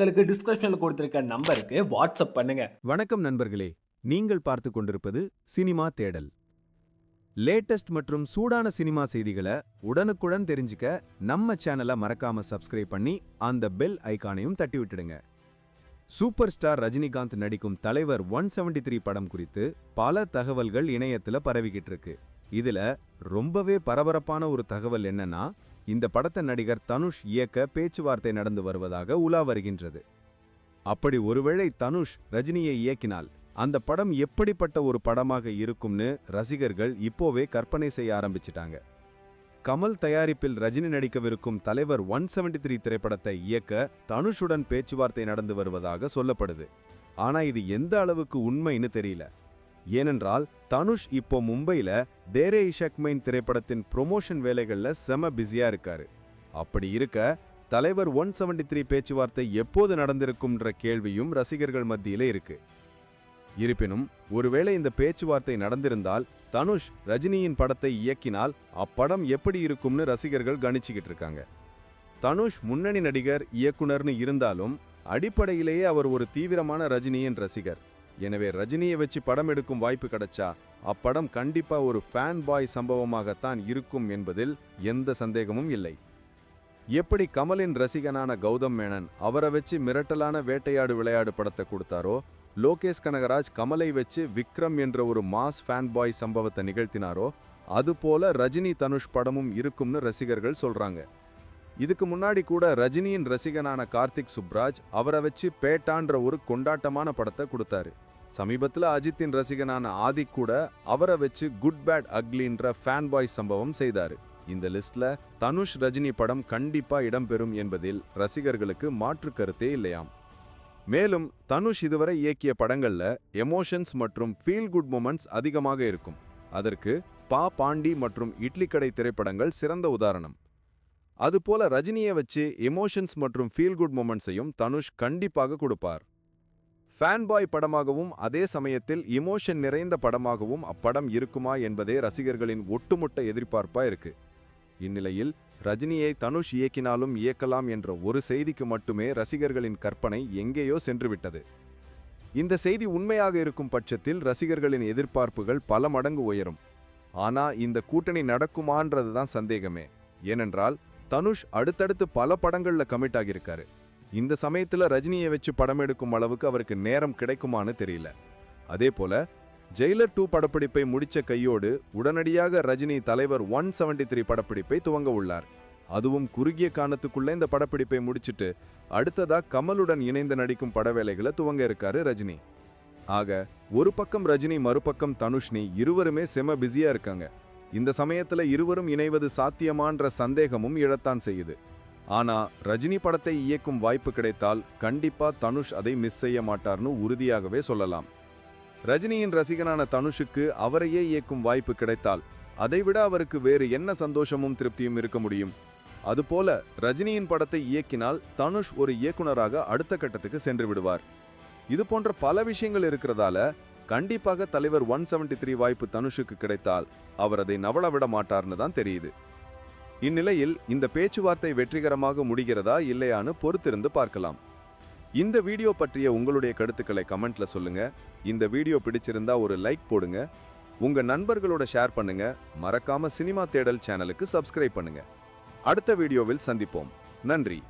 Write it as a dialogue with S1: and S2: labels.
S1: விவரங்களுக்கு டிஸ்கிரிப்ஷனில் கொடுத்திருக்க நம்பருக்கு வாட்ஸ்அப் பண்ணுங்க.
S2: வணக்கம் நண்பர்களே. நீங்கள் பார்த்து கொண்டிருப்பது சினிமா தேடல். லேட்டஸ்ட் மற்றும் சூடான சினிமா செய்திகளை உடனுக்குடன் தெரிஞ்சுக்க நம்ம சேனலை மறக்காம சப்ஸ்கிரைப் பண்ணி அந்த பெல் ஐகானையும் தட்டி விட்டுடுங்க சூப்பர் ஸ்டார் ரஜினிகாந்த் நடிக்கும் தலைவர் ஒன் செவன்டி த்ரீ படம் குறித்து பல தகவல்கள் இணையத்துல பரவிக்கிட்டு இருக்கு. இதுல ரொம்பவே பரபரப்பான ஒரு தகவல் என்னன்னா இந்த படத்தை நடிகர் தனுஷ் இயக்க பேச்சுவார்த்தை நடந்து வருவதாக உலா வருகின்றது. அப்படி ஒருவேளை தனுஷ் ரஜினியை இயக்கினால் அந்த படம் எப்படிப்பட்ட ஒரு படமாக இருக்கும்னு ரசிகர்கள் இப்போவே கற்பனை செய்ய ஆரம்பிச்சிட்டாங்க. கமல் தயாரிப்பில் ரஜினி நடிக்கவிருக்கும் தலைவர் ஒன் செவன்டி த்ரீ திரைப்படத்தை இயக்க தனுஷுடன் பேச்சுவார்த்தை நடந்து வருவதாக சொல்லப்படுது. ஆனா இது எந்த அளவுக்கு உண்மைன்னு தெரியல. ஏனென்றால் தனுஷ் இப்போ மும்பையில் தேரே இஷக்மைன் திரைப்படத்தின் ப்ரொமோஷன் வேலைகளில் செம பிஸியாக இருக்காரு. அப்படி இருக்க தலைவர் ஒன் செவன்டி த்ரீ பேச்சுவார்த்தை எப்போது நடந்திருக்கும்ன்ற கேள்வியும் ரசிகர்கள் மத்தியில் இருக்கு. இருப்பினும் ஒருவேளை இந்த பேச்சுவார்த்தை நடந்திருந்தால் தனுஷ் ரஜினியின் படத்தை இயக்கினால் அப்படம் எப்படி இருக்கும்னு ரசிகர்கள் கணிச்சுக்கிட்டு இருக்காங்க. தனுஷ் முன்னணி நடிகர் இயக்குனர்னு இருந்தாலும் அடிப்படையிலேயே அவர் ஒரு தீவிரமான ரஜினியின் ரசிகர். எனவே ரஜினியை வச்சு படம் எடுக்கும் வாய்ப்பு கிடைச்சா அப்படம் கண்டிப்பா ஒரு ஃபேன் பாய் சம்பவமாகத்தான் இருக்கும் என்பதில் எந்த சந்தேகமும் இல்லை. எப்படி கமலின் ரசிகனான கௌதம் மேனன் அவரை வச்சு மிரட்டலான வேட்டையாடு விளையாடு படத்தை கொடுத்தாரோ லோகேஷ் கனகராஜ் கமலை வச்சு விக்ரம் என்ற ஒரு மாஸ் ஃபேன் பாய் சம்பவத்தை நிகழ்த்தினாரோ அதுபோல ரஜினி தனுஷ் படமும் இருக்கும்னு ரசிகர்கள் சொல்றாங்க. இதுக்கு முன்னாடி கூட ரஜினியின் ரசிகனான கார்த்திக் சுப்ராஜ் அவரை வச்சு பேட்டான்ற ஒரு கொண்டாட்டமான படத்தை கொடுத்தாரு. சமீபத்துல அஜித்தின் ரசிகனான ஆதி கூட அவரை வச்சு குட் பேட் அக்லின்ற ஃபேன் பாய் சம்பவம் செய்தாரு. இந்த லிஸ்ட்ல தனுஷ் ரஜினி படம் கண்டிப்பா இடம்பெறும் என்பதில் ரசிகர்களுக்கு மாற்று கருத்தே இல்லையாம். மேலும் தனுஷ் இதுவரை இயக்கிய படங்கள்ல எமோஷன்ஸ் மற்றும் ஃபீல் குட் மூமெண்ட்ஸ் அதிகமாக இருக்கும். அதற்கு பா பாண்டி மற்றும் இட்லி கடை திரைப்படங்கள் சிறந்த உதாரணம். அதுபோல ரஜினியை வச்சு எமோஷன்ஸ் மற்றும் ஃபீல் குட் மூமெண்ட்ஸையும் தனுஷ் கண்டிப்பாக கொடுப்பார். ஃபேன் பாய் படமாகவும் அதே சமயத்தில் இமோஷன் நிறைந்த படமாகவும் அப்படம் இருக்குமா என்பதே ரசிகர்களின் ஒட்டுமொட்ட எதிர்பார்ப்பா இருக்கு. இந்நிலையில் ரஜினியை தனுஷ் இயக்கினாலும் இயக்கலாம் என்ற ஒரு செய்திக்கு மட்டுமே ரசிகர்களின் கற்பனை எங்கேயோ சென்றுவிட்டது. இந்த செய்தி உண்மையாக இருக்கும் பட்சத்தில் ரசிகர்களின் எதிர்பார்ப்புகள் பல மடங்கு உயரும். ஆனா இந்த கூட்டணி நடக்குமான்றது தான் சந்தேகமே. ஏனென்றால் தனுஷ் அடுத்தடுத்து பல படங்கள்ல கமிட் ஆகியிருக்காரு. இந்த சமயத்துல ரஜினியை வச்சு படம் எடுக்கும் அளவுக்கு அவருக்கு நேரம் கிடைக்குமான்னு தெரியல. அதே போல ஜெயிலர் டூ படப்பிடிப்பை முடிச்ச கையோடு உடனடியாக ரஜினி தலைவர் ஒன் செவன்டி த்ரீ படப்பிடிப்பை துவங்க உள்ளார். அதுவும் குறுகிய காலத்துக்குள்ள இந்த படப்பிடிப்பை முடிச்சிட்டு அடுத்ததா கமலுடன் இணைந்து நடிக்கும் பட வேலைகளை துவங்க இருக்காரு ரஜினி. ஆக ஒரு பக்கம் ரஜினி மறுபக்கம் தனுஷ்னி இருவருமே செம பிஸியா இருக்காங்க. இந்த சமயத்துல இருவரும் இணைவது சாத்தியமான்ற சந்தேகமும் இழத்தான் செய்யுது. ஆனா ரஜினி படத்தை இயக்கும் வாய்ப்பு கிடைத்தால் கண்டிப்பா தனுஷ் அதை மிஸ் செய்ய மாட்டார்னு உறுதியாகவே சொல்லலாம். ரஜினியின் ரசிகனான தனுஷுக்கு அவரையே இயக்கும் வாய்ப்பு கிடைத்தால் அதைவிட அவருக்கு வேறு என்ன சந்தோஷமும் திருப்தியும் இருக்க முடியும்? அதுபோல ரஜினியின் படத்தை இயக்கினால் தனுஷ் ஒரு இயக்குனராக அடுத்த கட்டத்துக்கு சென்று விடுவார். இது போன்ற பல விஷயங்கள் இருக்கிறதால கண்டிப்பாக தலைவர் ஒன் செவன்டி த்ரீ வாய்ப்பு தனுஷுக்கு கிடைத்தால் அவர் அதை நவள விட மாட்டார்னு தான் தெரியுது. இந்நிலையில் இந்த பேச்சுவார்த்தை வெற்றிகரமாக முடிகிறதா இல்லையான்னு பொறுத்திருந்து பார்க்கலாம். இந்த வீடியோ பற்றிய உங்களுடைய கருத்துக்களை கமெண்ட்ல சொல்லுங்க. இந்த வீடியோ பிடிச்சிருந்தா ஒரு லைக் போடுங்க. உங்க நண்பர்களோட ஷேர் பண்ணுங்க. மறக்காம சினிமா தேடல் சேனலுக்கு சப்ஸ்கிரைப் பண்ணுங்க. அடுத்த வீடியோவில் சந்திப்போம். நன்றி.